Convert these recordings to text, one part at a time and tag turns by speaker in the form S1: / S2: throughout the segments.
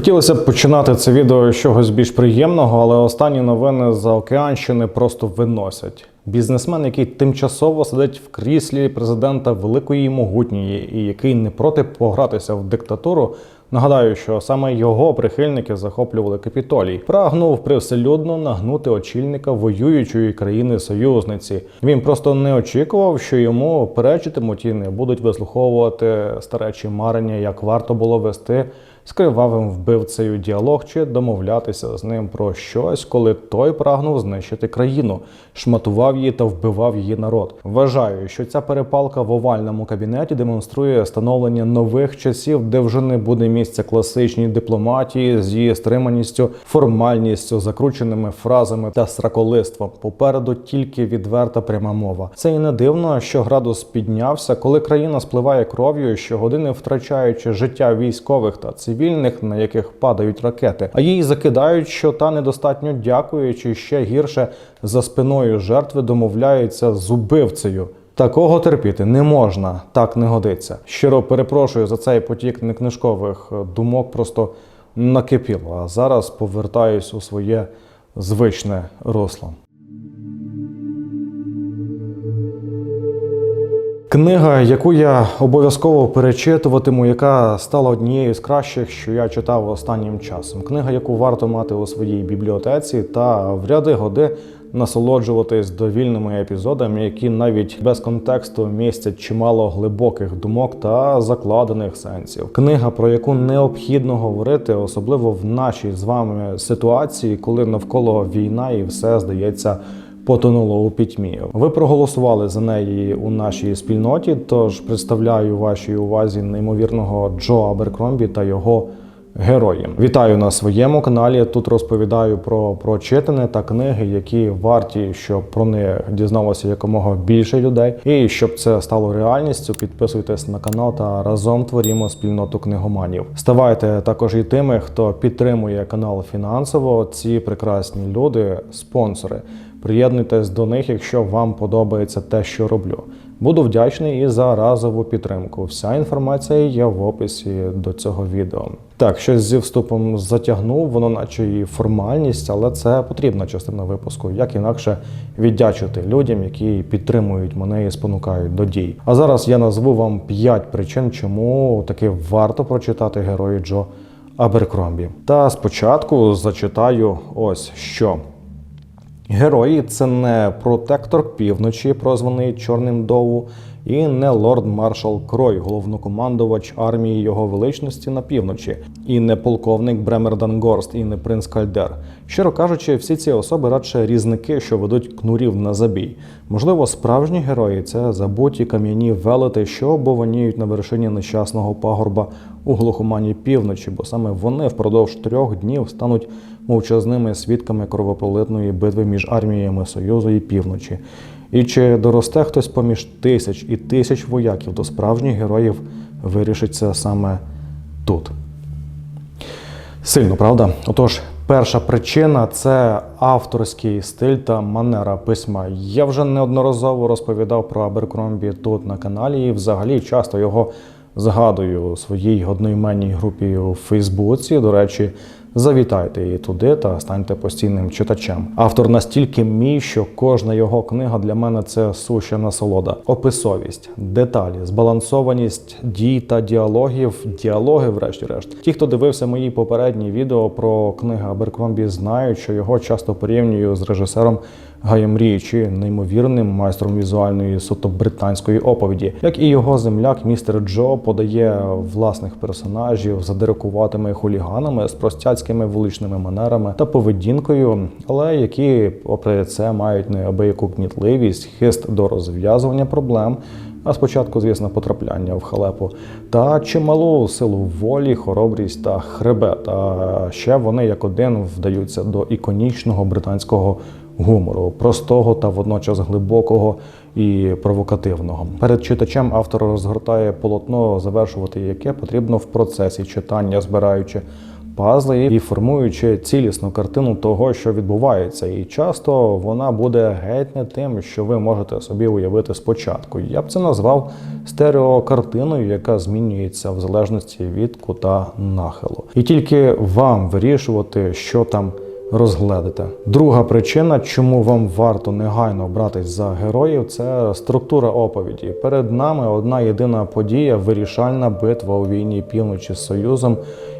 S1: Хотілося б починати це відео з чогось більш приємного, але останні новини за Океанщини просто виносять. Бізнесмен, який тимчасово сидить в кріслі президента великої і могутньої, і який не проти погратися в диктатуру. Нагадаю, що саме його прихильники захоплювали капітолій, прагнув привселюдно нагнути очільника воюючої країни союзниці. Він просто не очікував, що йому перечитимуть і не будуть вислуховувати старечі марення, як варто було вести з кривавим вбивцею діалог чи домовлятися з ним про щось, коли той прагнув знищити країну, шматував її та вбивав її народ. Вважаю, що ця перепалка в овальному кабінеті демонструє становлення нових часів, де вже не буде місця класичній дипломатії з її стриманістю, формальністю, закрученими фразами та сраколиством. Попереду тільки відверта пряма мова. Це і не дивно, що градус піднявся, коли країна спливає кров'ю, щогодини втрачаючи життя військових та цивільних, на яких падають ракети, а їй закидають, що та недостатньо дякуючи ще гірше за спиною жертви домовляється з убивцею. Такого терпіти не можна, так не годиться. Щиро перепрошую за цей потік некнижкових е, думок, просто накипіло. А зараз повертаюсь у своє звичне русло. Книга, яку я обов'язково перечитуватиму, яка стала однією з кращих, що я читав останнім часом. Книга, яку варто мати у своїй бібліотеці, та в ряди годи насолоджуватись довільними епізодами, які навіть без контексту містять чимало глибоких думок та закладених сенсів. Книга, про яку необхідно говорити, особливо в нашій з вами ситуації, коли навколо війна і все здається потонуло у пітьмі. Ви проголосували за неї у нашій спільноті. Тож представляю вашій увазі неймовірного Джо Аберкромбі та його. Героїв. Вітаю на своєму каналі. Тут розповідаю про прочитане та книги, які варті, щоб про них дізналося якомога більше людей. І щоб це стало реальністю, підписуйтесь на канал та разом творімо спільноту книгоманів. Ставайте також і тими, хто підтримує канал фінансово. Ці прекрасні люди, спонсори. Приєднуйтесь до них, якщо вам подобається те, що роблю. Буду вдячний і за разову підтримку. Вся інформація є в описі до цього відео. Так, щось зі вступом затягнув, воно наче і формальність, але це потрібна частина випуску, як інакше віддячити людям, які підтримують мене і спонукають до дій. А зараз я назву вам 5 причин, чому таки варто прочитати герої Джо Аберкромбі. Та спочатку зачитаю ось що. Герої це не протектор півночі, прозваний Чорним Доу, і не лорд маршал Крой, головнокомандувач армії його величності на півночі, і не полковник Бремердан Горст, і не принц Кальдер. Щиро кажучи, всі ці особи радше різники, що ведуть кнурів на забій. Можливо, справжні герої це забуті кам'яні велети, що обованіють на вершині нещасного пагорба у глухомані півночі, бо саме вони впродовж трьох днів стануть мовчазними свідками кровопролитної битви між арміями Союзу і півночі. І чи доросте хтось поміж тисяч і тисяч вояків до справжніх героїв, вирішиться саме тут. Сильно, правда? Отож, перша причина це авторський стиль та манера письма. Я вже неодноразово розповідав про Аберкромбі тут на каналі, і взагалі часто його згадую у своїй одноіменній групі у Фейсбуці. До речі, завітайте її туди та станьте постійним читачем. Автор настільки мій, що кожна його книга для мене це суща насолода, описовість, деталі, збалансованість дій та діалогів, діалоги, врешті-решт. Ті, хто дивився мої попередні відео про книги Аберкромбі, знають, що його часто порівнюю з режисером Гаєм Річі, неймовірним майстром візуальної суто британської оповіді, як і його земляк, містер Джо подає власних персонажів задирикуватими хуліганами з простяцькими вуличними манерами та поведінкою, але які, попри це, мають неабияку кмітливість, хист до розв'язування проблем. А спочатку, звісно, потрапляння в халепу та чималу силу волі, хоробрість та хребет. А ще вони як один вдаються до іконічного британського гумору, простого та водночас глибокого і провокативного. Перед читачем автор розгортає полотно, завершувати яке потрібно в процесі читання, збираючи пазли і формуючи цілісну картину того, що відбувається. І часто вона буде геть не тим, що ви можете собі уявити спочатку. Я б це назвав стереокартиною, яка змінюється в залежності від кута нахилу. І тільки вам вирішувати, що там розгледите. Друга причина, чому вам варто негайно братись за героїв, це структура оповіді. Перед нами одна єдина подія вирішальна битва у війні півночі з Союзом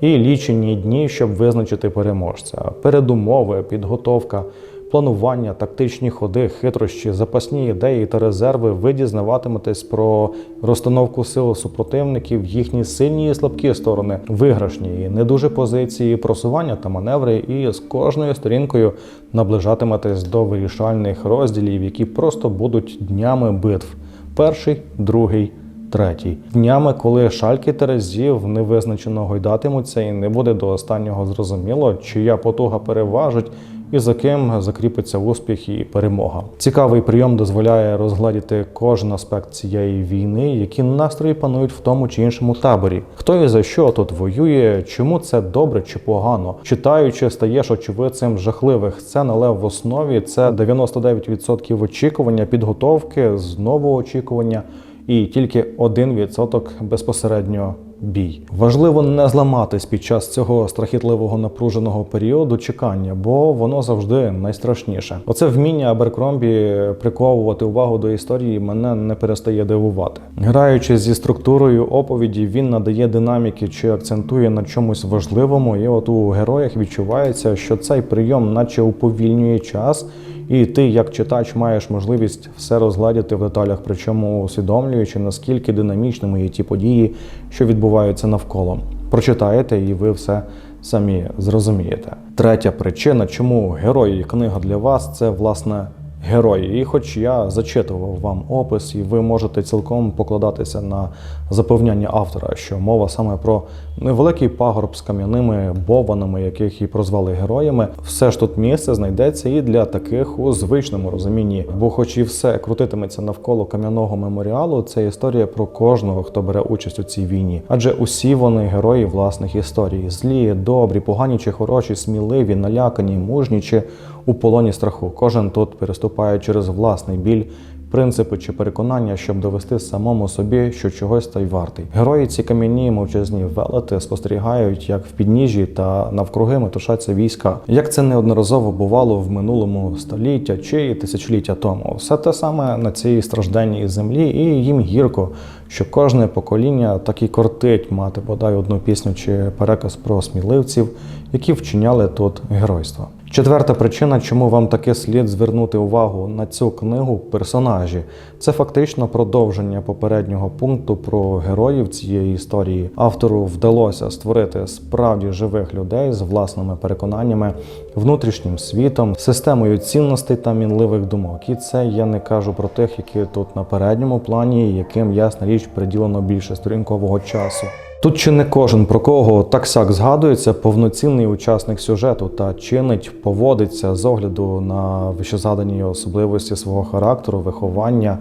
S1: і лічені дні, щоб визначити переможця. Передумови, підготовка. Планування, тактичні ходи, хитрощі, запасні ідеї та резерви ви дізнаватиметесь про розстановку сил супротивників, їхні сильні і слабкі сторони, виграшні і не дуже позиції, просування та маневри, і з кожною сторінкою наближатиметесь до вирішальних розділів, які просто будуть днями битв. Перший, другий, третій. Днями, коли шальки терезів невизначено гойдатимуться, і не буде до останнього зрозуміло, чия потуга переважить і за ким закріпиться успіх і перемога. Цікавий прийом дозволяє розгладіти кожен аспект цієї війни, які настрої панують в тому чи іншому таборі. Хто і за що тут воює, чому це добре чи погано. Читаючи, стаєш очевидцем жахливих сцен, але в основі це 99% очікування, підготовки, знову очікування і тільки 1% безпосередньо бій. Важливо не зламатись під час цього страхітливого напруженого періоду чекання, бо воно завжди найстрашніше. Оце вміння Аберкромбі приковувати увагу до історії мене не перестає дивувати. Граючи зі структурою оповіді, він надає динаміки чи акцентує на чомусь важливому, і от у героях відчувається, що цей прийом, наче уповільнює час. І ти, як читач, маєш можливість все розгладіти в деталях, причому усвідомлюючи, наскільки динамічними є ті події, що відбуваються навколо. Прочитаєте, і ви все самі зрозумієте. Третя причина, чому герої і книга для вас це власне. Герої, і хоч я зачитував вам опис, і ви можете цілком покладатися на запевняння автора, що мова саме про невеликий пагорб з кам'яними бованами, яких і прозвали героями, все ж тут місце знайдеться і для таких у звичному розумінні. Бо, хоч і все крутитиметься навколо кам'яного меморіалу, це історія про кожного, хто бере участь у цій війні, адже усі вони герої власних історій: злі, добрі, погані чи хороші, сміливі, налякані, мужні чи у полоні страху. Кожен тут переступає через власний біль, принципи чи переконання, щоб довести самому собі, що чогось та й вартий. Герої ці кам'яні мовчазні велети спостерігають, як в підніжжі та навкруги метушаться війська. Як це неодноразово бувало в минулому століття чи тисячоліття тому, все те саме на цій стражденній землі, і їм гірко, що кожне покоління так і кортить мати бодай одну пісню чи переказ про сміливців, які вчиняли тут геройство. Четверта причина, чому вам таки слід звернути увагу на цю книгу персонажі, це фактично продовження попереднього пункту про героїв цієї історії. Автору вдалося створити справді живих людей з власними переконаннями, внутрішнім світом, системою цінностей та мінливих думок. І це я не кажу про тих, які тут на передньому плані, яким ясна річ приділено більше сторінкового часу. Тут чи не кожен про кого так сяк згадується повноцінний учасник сюжету та чинить, поводиться з огляду на вищезадані особливості свого характеру, виховання,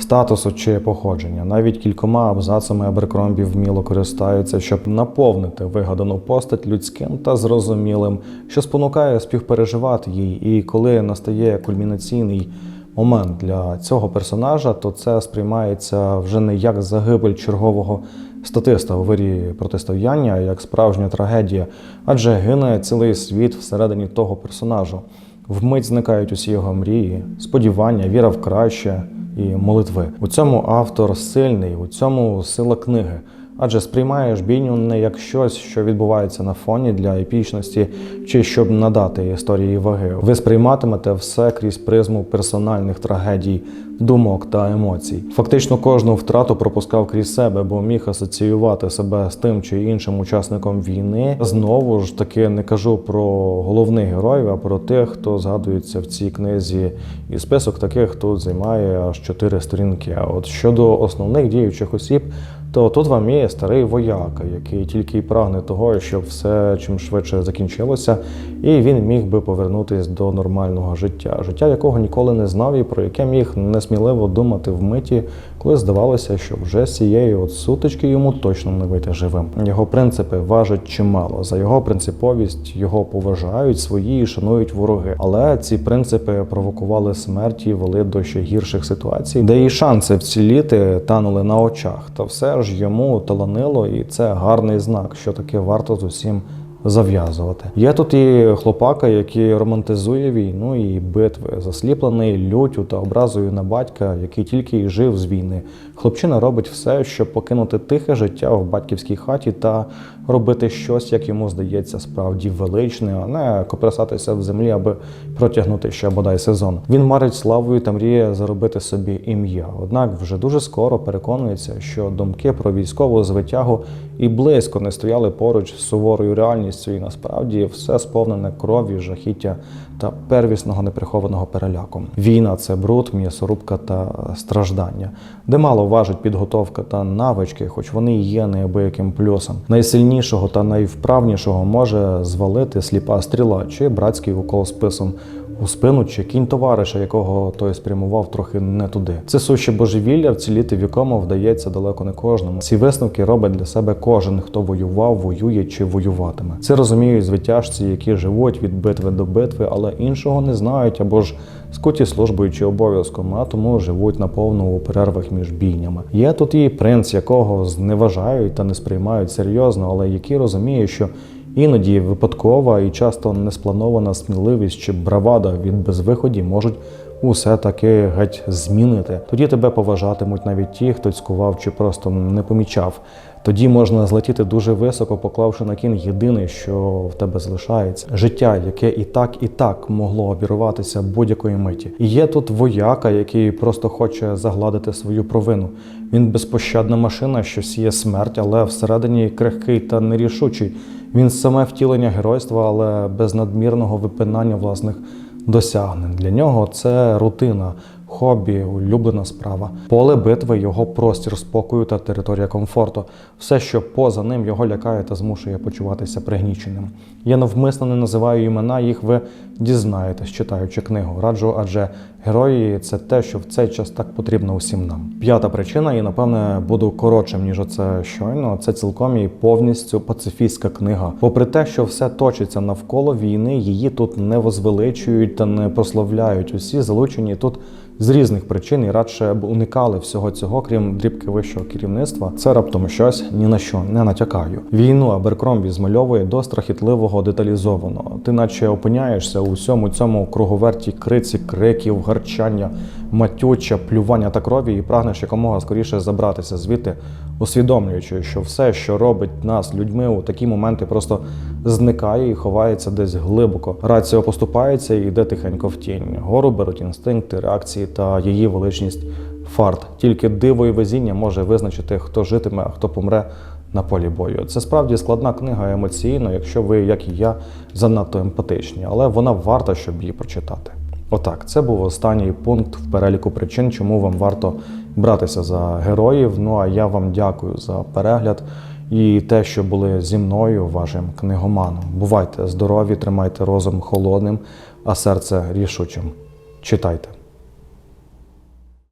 S1: статусу чи походження. Навіть кількома абзацами Аберкромбі вміло користаються, щоб наповнити вигадану постать людським та зрозумілим, що спонукає співпереживати їй. І коли настає кульмінаційний момент для цього персонажа, то це сприймається вже не як загибель чергового статиста у вирі протистояння, як справжня трагедія, адже гине цілий світ всередині того персонажу. Вмить зникають усі його мрії, сподівання, віра в краще і молитви. У цьому автор сильний, у цьому сила книги. Адже сприймаєш бійню не як щось, що відбувається на фоні для епічності, чи щоб надати історії ваги. Ви сприйматимете все крізь призму персональних трагедій, думок та емоцій. Фактично кожну втрату пропускав крізь себе, бо міг асоціювати себе з тим чи іншим учасником війни. Знову ж таки не кажу про головних героїв, а про тих, хто згадується в цій книзі. І список таких тут займає аж чотири сторінки. А от щодо основних діючих осіб то тут вам є старий вояка, який тільки й прагне того, щоб все чим швидше закінчилося, і він міг би повернутись до нормального життя, життя якого ніколи не знав і про яке міг несміливо думати в миті, коли здавалося, що вже цієї от сутички йому точно не вийти живим. Його принципи важать чимало. За його принциповість його поважають свої і шанують вороги. Але ці принципи провокували смерті, і вели до ще гірших ситуацій, де і шанси вціліти танули на очах. Та все ж йому таланило, і це гарний знак, що таки варто з усім зав'язувати. Є тут і хлопака, який романтизує війну і битви, засліплений лютю та образою на батька, який тільки й жив з війни. Хлопчина робить все, щоб покинути тихе життя в батьківській хаті та робити щось, як йому здається, справді величне, а не копирсатися в землі, аби протягнути ще бодай сезон. Він марить славою та мріє заробити собі ім'я. Однак вже дуже скоро переконується, що думки про військову звитягу і близько не стояли поруч з суворою реальністю, і насправді все сповнене крові, жахіття та первісного неприхованого переляку. Війна це бруд, м'ясорубка та страждання, де мало важить підготовка та навички, хоч вони і є неабияким плюсом. Найсильнішого та найвправнішого може звалити сліпа стріла чи братський укол списом у спину чи кінь товариша, якого той спрямував трохи не туди. Це суще божевілля, вціліти в якому вдається далеко не кожному. Ці висновки робить для себе кожен, хто воював, воює чи воюватиме. Це розуміють звитяжці, які живуть від битви до битви, але іншого не знають або ж скуті службою чи обов'язком, а тому живуть наповну у перервах між бійнями. Є тут і принц, якого зневажають та не сприймають серйозно, але який розуміє, що Іноді випадкова і часто неспланована сміливість чи бравада від безвиході можуть усе таки геть змінити. Тоді тебе поважатимуть навіть ті, хто цькував чи просто не помічав. Тоді можна злетіти дуже високо, поклавши на кін єдине, що в тебе залишається життя, яке і так, і так могло обірватися будь-якої миті. І є тут вояка, який просто хоче загладити свою провину. Він безпощадна машина, що сіє смерть, але всередині крихкий та нерішучий. Він саме втілення геройства, але без надмірного випинання власних досягнень. Для нього це рутина, хобі, улюблена справа. Поле битви, його простір спокою та територія комфорту. Все, що поза ним його лякає та змушує почуватися пригніченим. Я навмисно не називаю імена, їх ви дізнаєтесь, читаючи книгу. Раджу, адже герої це те, що в цей час так потрібно усім нам. П'ята причина, і напевне буду коротшим, ніж оце щойно. Це цілком і повністю пацифістська книга. Попри те, що все точиться навколо війни, її тут не возвеличують та не прославляють. Усі залучені тут з різних причин і радше б уникали всього цього, крім дрібки вищого керівництва. Це раптом щось ні на що не натякаю. Війну Аберкромбі змальовує до страхітливого деталізованого. Ти наче опиняєшся у всьому цьому круговерті криці, криків, гарчання, матюча, плювання та крові, і прагнеш якомога скоріше забратися звідти, усвідомлюючи, що все, що робить нас людьми у такі моменти, просто зникає і ховається десь глибоко. Рація поступається і йде тихенько в тінь. Гору беруть інстинкти, реакції та її величність фарт. Тільки диво і везіння може визначити, хто житиме, а хто помре на полі бою. Це справді складна книга емоційно, якщо ви, як і я, занадто емпатичні, але вона варта, щоб її прочитати. Отак, це був останній пункт в переліку причин, чому вам варто братися за героїв. Ну а я вам дякую за перегляд і те, що були зі мною, вашим книгоманом. Бувайте здорові, тримайте розум холодним, а серце рішучим. Читайте.